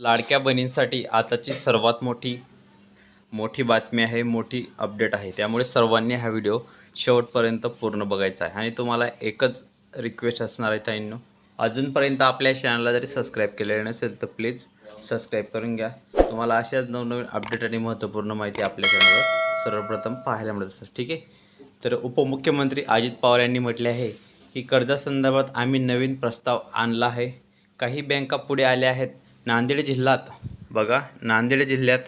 लाडक्या बहिणींसाठी आताची सर्वात मोठी मोठी बातमी आहे मोठी अपडेट आहे. त्यामुळे सर्वांनी हा व्हिडिओ शेवटपर्यंत पूर्ण बघायचा आहे. आणि तुम्हाला एकच रिक्वेस्ट असणार आहे ताईंनो अजूनपर्यंत आपल्या चॅनलला जरी सबस्क्राईब केलेलं नसेल तर प्लीज सबस्क्राईब करून घ्या. तुम्हाला अशाच नवनवीन अपडेट आणि महत्त्वपूर्ण माहिती आपल्या चॅनलवर सर्वप्रथम पाहायला मिळत असतात. ठीक आहे? तर उपमुख्यमंत्री अजित पवार यांनी म्हटले आहे की कर्जासंदर्भात आम्ही नवीन प्रस्ताव आणला आहे. काही बँका पुढे आल्या आहेत. नांदेड जिल्ह्यात बघा नांदेड जिल्ह्यात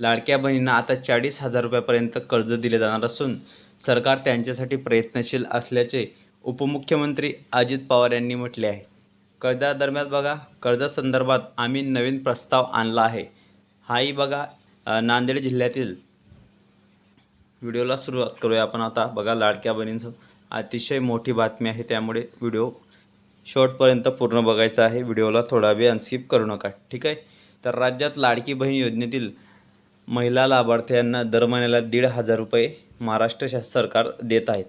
लाडक्या बहिणींना आता चाळीस हजार रुपयापर्यंत कर्ज दिले जाणार असून सरकार त्यांच्यासाठी प्रयत्नशील असल्याचे उपमुख्यमंत्री अजित पवार यांनी म्हटले आहे. कर्जादरम्यान बघा कर्जासंदर्भात आम्ही नवीन प्रस्ताव आणला आहे. हाही बघा नांदेड जिल्ह्यातील व्हिडिओला सुरुवात करूया आपण आता. बघा लाडक्या बहिणींचं अतिशय मोठी बातमी आहे त्यामुळे व्हिडिओ शॉर्टपर्यंत पूर्ण बघायचं आहे. व्हिडिओला थोडा वेळ अनस्किप करू नका. ठीक आहे? तर राज्यात लाडकी बहीण योजनेतील महिला लाभार्थ्यांना दर महिन्याला दीड हजार रुपये महाराष्ट्र शा सरकार देत आहेत.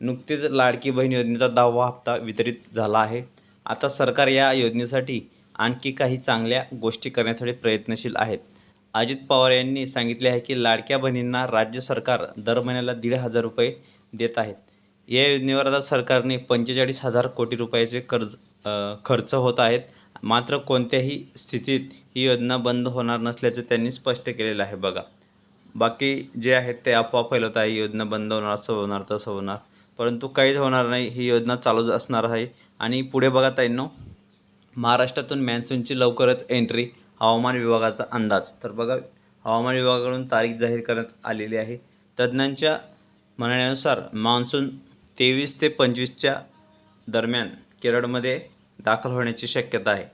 नुकतीच लाडकी बहीण योजनेचा दहावा हप्ता वितरित झाला आहे. आता सरकार या योजनेसाठी आणखी काही चांगल्या गोष्टी करण्यासाठी प्रयत्नशील आहेत. अजित पवार यांनी सांगितले आहे की लाडक्या बहिणींना राज्य सरकार दर महिन्याला दीड हजार रुपये देत आहेत. या योजनेवर आता सरकारने पंचेचाळीस हजार कोटी रुपयाचे कर्ज खर्च होत आहेत. मात्र कोणत्याही स्थितीत ही योजना बंद होणार नसल्याचं त्यांनी स्पष्ट केलेलं आहे बघा. बाकी जे आहेत ते अफवा फैलवत आहे ही योजना बंद होणार असं होणार तसं होणार. परंतु काहीच होणार नाही. ही योजना चालूच असणार आहे. आणि पुढे बघा ताईंनो महाराष्ट्रातून मॅन्सूनची लवकरच एंट्री हवामान विभागाचा अंदाज. तर बघा हवामान विभागाकडून तारीख जाहीर करण्यात आलेली आहे. तज्ज्ञांच्या म्हणण्यानुसार मान्सून तेवीस ते पंचवीसच्या दरम्यान केरळमध्ये दाखल होण्याची शक्यता आहे.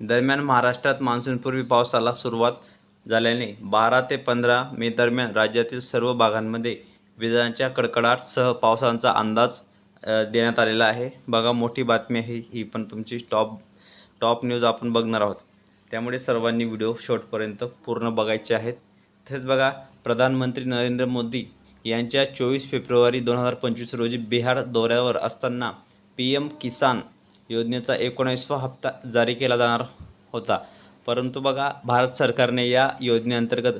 दरम्यान महाराष्ट्रात मान्सूनपूर्वी पावसाला सुरुवात झाल्याने बारा ते पंधरा मे दरम्यान राज्यातील सर्व भागांमध्ये विजांच्या कडकडाटसह पावसाचा अंदाज देण्यात आलेला आहे. बघा मोठी बातमी आहे ही पण तुमची टॉप टॉप न्यूज आपण बघणार आहोत. त्यामुळे सर्वांनी व्हिडिओ शेवटपर्यंत पूर्ण बघायचे आहेत. तसेच बघा प्रधानमंत्री नरेंद्र मोदी यांच्या चोवीस फेब्रुवारी दोन हजार पंचवीस रोजी बिहार दौऱ्यावर असताना पी एम किसान योजनेचा एकोणावीसवा हप्ता जारी केला जाणार होता. परंतु बघा भारत सरकारने या योजनेअंतर्गत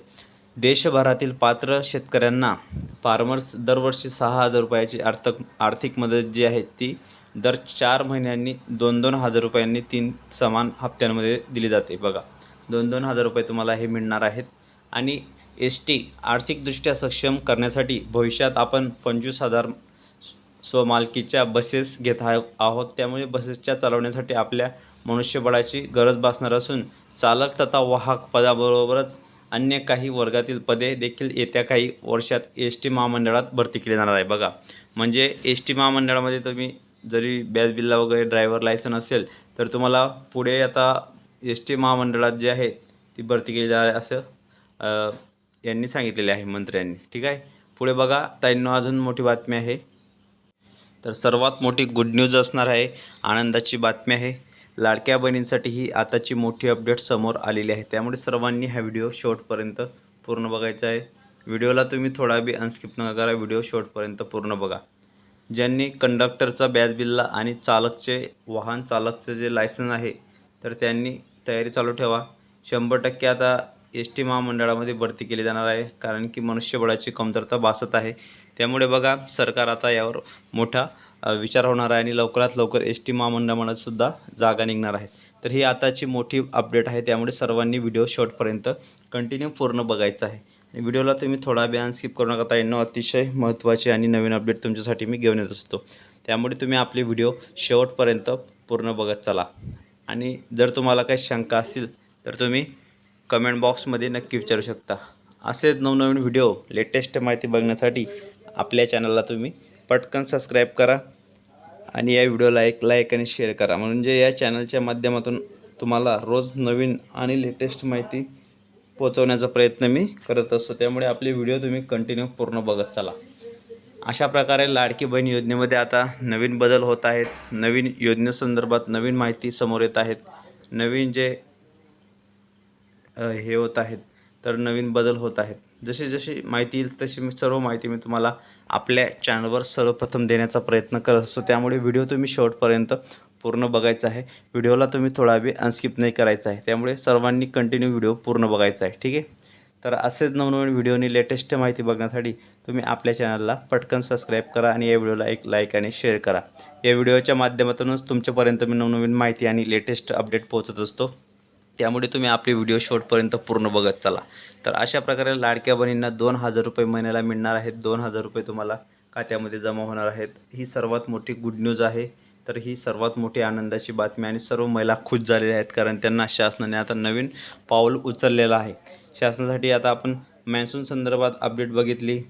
देशभरातील पात्र शेतकऱ्यांना फार्मर्स दरवर्षी सहा हजार रुपयाची आर्थिक आर्थिक मदत जी आहे ती दर चार महिन्यांनी दोन दोन हजार रुपयांनी तीन समान हप्त्यांमध्ये दिली जाते. बघा दोन दोन हजार रुपये तुम्हाला हे मिळणार आहेत. आणि एस टी आर्थिकदृष्ट्या सक्षम करण्यासाठी भविष्यात आपण पंचवीस हजार स्वमालकीच्या बसेस घेत आहे आहोत. त्यामुळे बसेसच्या चालवण्यासाठी आपल्या मनुष्यबळाची गरज भासणार असून चालक तथा वाहक पदाबरोबरच अन्य काही वर्गातील पदे देखील येत्या काही वर्षात एस टी महामंडळात भरती केली जाणार आहे. बघा म्हणजे एस टी महामंडळामध्ये तुम्ही जरी बॅज बिल्ला वगैरे ड्रायव्हर लायसन असेल तर तुम्हाला पुढे आता एस टी महामंडळात जे आहे ती भरती केली जाणार आहे असं यांनी सांगितलेले आहे मंत्र्यांनी. ठीक आहे? पुढे बघा. ताईंनो अजून मोठी बातमी आहे. तर सर्वात मोठी गुड न्यूज असणार आहे आनंदाची बातमी आहे. लाडक्या बहिणींसाठी ही आताची मोठी अपडेट समोर आलेली आहे. त्यामुळे सर्वांनी हा व्हिडिओ शेवटपर्यंत पूर्ण बघायचा आहे. व्हिडिओला तुम्ही थोडा बी अनस्किप नका करा. व्हिडिओ शेवटपर्यंत पूर्ण बघा. ज्यांनी कंडक्टरचा बॅच बिल्ला आणि चालकचे वाहन चालकचे जे लायसन आहे तर त्यांनी तयारी चालू ठेवा. शंभर टक्के आता एस टी महामंडळामध्ये भरती केली जाणार आहे कारण की मनुष्यबळाची कमतरता भासत आहे. त्यामुळे बघा सरकार आता यावर मोठा विचार होणार आहे आणि लवकरात लवकर एस टी महामंडळामध्ये सुद्धा जागा निघणार आहेत तर ही आताची मोठी अपडेट आहे त्यामुळे सर्वांनी व्हिडिओ शेवटपर्यंत कंटिन्यू पूर्ण बघायचा आहे. आणि व्हिडिओला तुम्ही थोडा बॅन स्किप करू नका येणं अतिशय महत्त्वाचे आणि नवीन अपडेट तुमच्यासाठी मी घेऊन येत असतो. त्यामुळे तुम्ही आपले व्हिडिओ शेवटपर्यंत पूर्ण बघत चला. आणि जर तुम्हाला काही शंका असतील तर तुम्ही कमेंट बॉक्समध्ये नक्की विचारू शकता. असेच नवनवीन व्हिडिओ लेटेस्ट माहिती बघण्यासाठी आपल्या चॅनलला तुम्ही पटकन सबस्क्राईब करा आणि या व्हिडिओला एक लाईक आणि शेअर करा. म्हणजे या चॅनलच्या माध्यमातून तुम्हाला रोज नवीन आणि लेटेस्ट माहिती पोचवण्याचा प्रयत्न मी करत असतो. त्यामुळे आपले व्हिडिओ तुम्ही कंटिन्यू पूर्ण बघत चला. अशा प्रकारे लाडकी बहीण योजनेमध्ये आता नवीन बदल होत आहेत. नवीन योजनेसंदर्भात नवीन माहिती समोर येत आहेत. नवीन जे हे होत आहेत. तर नवीन बदल होत आहेत. जशी जशी माहिती येईल तशी मी सर्व माहिती मी तुम्हाला आपल्या चॅनलवर सर्वप्रथम देण्याचा प्रयत्न करत असतो. त्यामुळे व्हिडिओ तुम्ही शेवटपर्यंत पूर्ण बघायचा आहे. व्हिडिओला तुम्ही थोडा वेळ अनस्किप नाही करायचा आहे. त्यामुळे सर्वांनी कंटिन्यू व्हिडिओ पूर्ण बघायचा आहे. ठीक आहे? तर असेच नवनवीन व्हिडिओनी लेटेस्ट माहिती बघण्यासाठी तुम्ही आपल्या चॅनलला पटकन सबस्क्राईब करा आणि या व्हिडिओला एक लाईक आणि शेअर करा. या व्हिडिओच्या माध्यमातूनच तुमच्यापर्यंत मी नवनवीन माहिती आणि लेटेस्ट अपडेट पोहोचत असतो. त्यामुळे तुम्ही आपले व्हिडिओ शेवटपर्यंत पूर्ण बघत चला. तर अशा प्रकारे लाडक्या बहिणींना दोन हजार रुपये महिन्याला मिळणार आहेत. दोन हजार रुपये तुम्हाला खात्यामध्ये जमा होणार आहेत. ही सर्वात मोठी गुड न्यूज आहे. तर ही सर्वात मोठी आनंदाची बातमी आणि सर्व महिला खुश झालेल्या आहेत कारण त्यांना शासनाने आता नवीन पाऊल उचललेलं आहे. शासनासाठी आता आपण मॅन्सून संदर्भात अपडेट बघितली.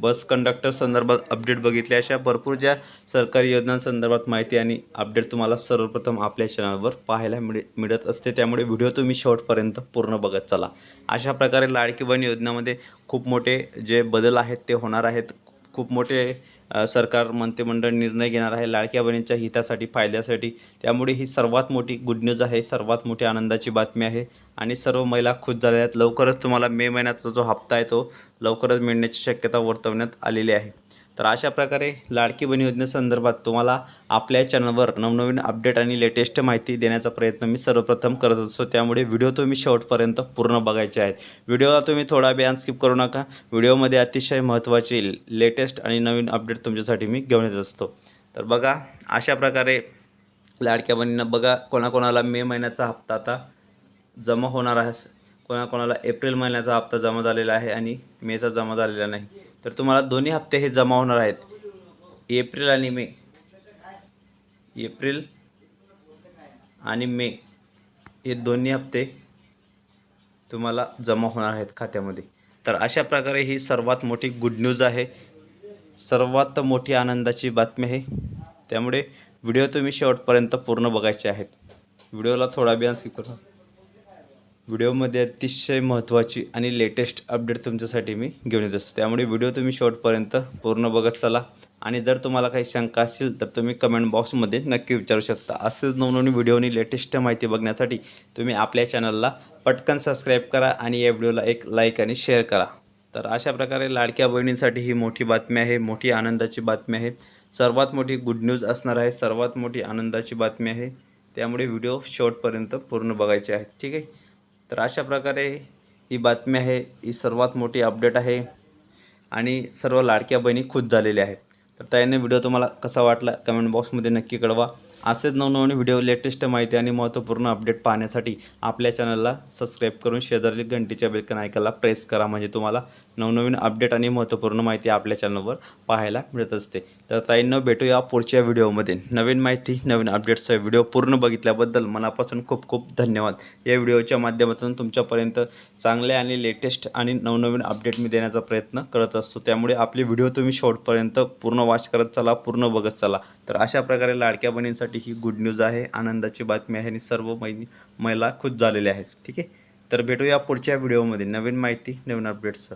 बस कंडक्टर संदर्भात अपडेट बघितले. अशा भरपूर ज्या सरकारी योजनांसंदर्भात माहिती आणि अपडेट तुम्हाला सर्वप्रथम आपल्या चॅनलवर पाहायला मिळ मिळत असते. त्यामुळे व्हिडिओ तुम्ही शेवटपर्यंत पूर्ण बघत चला. अशा प्रकारे लाडकी बहीण योजनेमध्ये खूप मोठे जे बदल आहेत ते होणार आहेत. खूप मोठे सरकार मंत्रिमंडळ निर्णय घेणार आहे. लाडक्या बहिणींच्या हितासाठी फायद्यासाठी. त्यामुळे ही सर्वात मोठी गुड न्यूज आहे. सर्वात मोठी आनंदाची बातमी आहे. आणि सर्व महिला खुश झाल्या आहेत. लवकरच तुम्हाला मे महिन्याचा जो हप्ता आहे तो लवकरच मिळण्याची शक्यता वर्तवण्यात आलेली आहे. तर अशा प्रकारे लाडकी बहीण योजनेसंदर्भात तुम्हाला आपल्या चॅनलवर नवनवीन अपडेट आणि लेटेस्ट माहिती देण्याचा प्रयत्न मी सर्वप्रथम करत असतो. त्यामुळे व्हिडिओ तुम्ही शेवटपर्यंत पूर्ण बघायचे आहेत. व्हिडिओला तुम्ही थोडा बी स्किप करू नका. व्हिडिओमध्ये अतिशय महत्त्वाची लेटेस्ट आणि नवीन अपडेट तुमच्यासाठी मी घेऊन येत असतो. तर बघा अशा प्रकारे लाडक्या बहिणींना बघा कोणाकोणाला मे महिन्याचा हप्ता आता जमा होणार आहे. कोणाकोणाला एप्रिल महिन्याचा हप्ता जमा झालेला आहे आणि मेचा जमा झालेला नाही. तर तुम्हाला दोन्ही हप्ते हे जमा होणार आहेत. एप्रिल आणि मे. एप्रिल आणि मे हे दोन्ही हप्ते तुम्हाला जमा होणार आहेत खात्यामध्ये. तर अशा प्रकारे ही सर्वात मोठी गुड न्यूज आहे. सर्वात मोठी आनंदाची बातमी आहे. त्यामुळे व्हिडिओ तुम्ही शेवटपर्यंत पूर्ण बघायचे आहेत. व्हिडिओला थोडा बी स्किप करा व्हिडिओमध्ये अतिशय महत्त्वाची आणि लेटेस्ट अपडेट तुमच्यासाठी मी घेऊन येत असतो. त्यामुळे व्हिडिओ तुम्ही शेवटपर्यंत पूर्ण बघत चला. आणि जर तुम्हाला काही शंका असेल तर तुम्ही कमेंट बॉक्समध्ये नक्की विचारू शकता. असेच नवनवीन व्हिडिओनी लेटेस्ट माहिती बघण्यासाठी तुम्ही आपल्या चॅनलला पटकन सबस्क्राईब करा आणि या व्हिडिओला एक लाईक आणि शेअर करा. तर अशा प्रकारे लाडक्या बहिणींसाठी ही मोठी बातमी आहे मोठी आनंदाची बातमी आहे. सर्वात मोठी गुड न्यूज असणार आहे सर्वात मोठी आनंदाची बातमी आहे. त्यामुळे व्हिडिओ शेवटपर्यंत पूर्ण बघायचे आहेत. ठीक आहे? तर अशा प्रकारे ही बातमी आहे ही सर्वात मोठी अपडेट आहे आणि सर्व लाडक्या बहिणी खुश झालेल्या आहेत. तर त्याने व्हिडिओ तुम्हाला कसा वाटला कमेंट बॉक्समध्ये नक्की कळवा. असेच नवनवीन व्हिडिओ लेटेस्ट माहिती आणि महत्त्वपूर्ण अपडेट पाहण्यासाठी आपल्या चॅनलला सबस्क्राईब करून शेजारील घंटीच्या बेलकन ऐकायला प्रेस करा म्हणजे तुम्हाला नवनवीन अपडेट आणि महत्त्वपूर्ण माहिती आपल्या चॅनलवर पाहायला मिळत असते. तर ताईंना भेटूया पुढच्या व्हिडिओमध्ये नवीन माहिती नवीन अपडेट्सचा व्हिडिओ पूर्ण बघितल्याबद्दल मनापासून खूप खूप धन्यवाद. या व्हिडिओच्या माध्यमातून तुमच्यापर्यंत चांगले आणि लेटेस्ट आणि नवनवीन अपडेट मी देण्याचा प्रयत्न करत असतो. त्यामुळे आपले व्हिडिओ तुम्ही शॉर्टपर्यंत पूर्ण वॉच करत चला पूर्ण बघत चला. तर अशा प्रकारे लाडक्या बहिणींसाठी ही गुड न्यूज आहे आनंदाची बातमी आहे आणि सर्व महिनी महिला खुश झालेल्या आहेत. ठीक आहे? तर भेटूया पुढच्या व्हिडिओमध्ये नवीन माहिती नवीन अपडेट्सचं